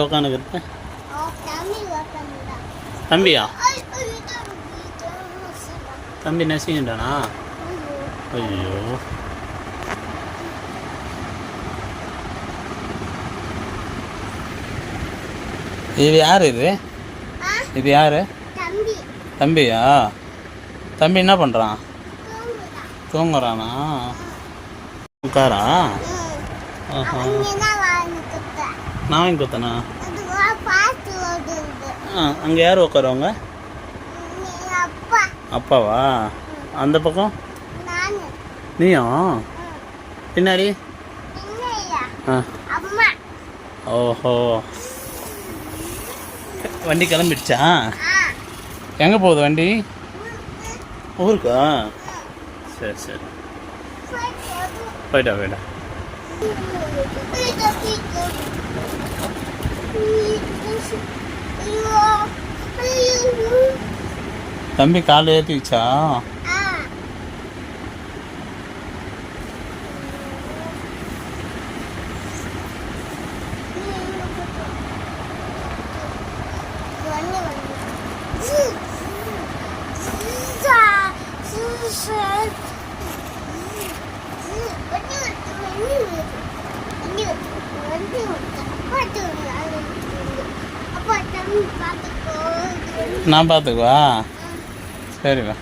உட்காந்துக்கிறது. தம்பியா? தம்பி, நசிக்கிட்டானா ஐயோ. இது யார் இது? இது யார்? தம்பி. தம்பியா? தம்பி என்ன பண்ணுறான். தூங்குறானா. உட்காரா? நான் வாங்கி கொடுத்தனா? அங்கே யார் உட்காருவாங்க? அப்பாவா? அந்த பக்கம்? ம். பின்னாடி? ஓஹோ. வண்டி கிளம்பிடுச்சா? எங்கே போகுது வண்டி? ஊருக்கா. சரி சரி. போயிட்டா போயிட்டா. தம்பி கால் ஏற்றிச்சா அப்பா தம்பி பார்த்துக்கோ நான் பார்த்துக்குவா? சரிப்பா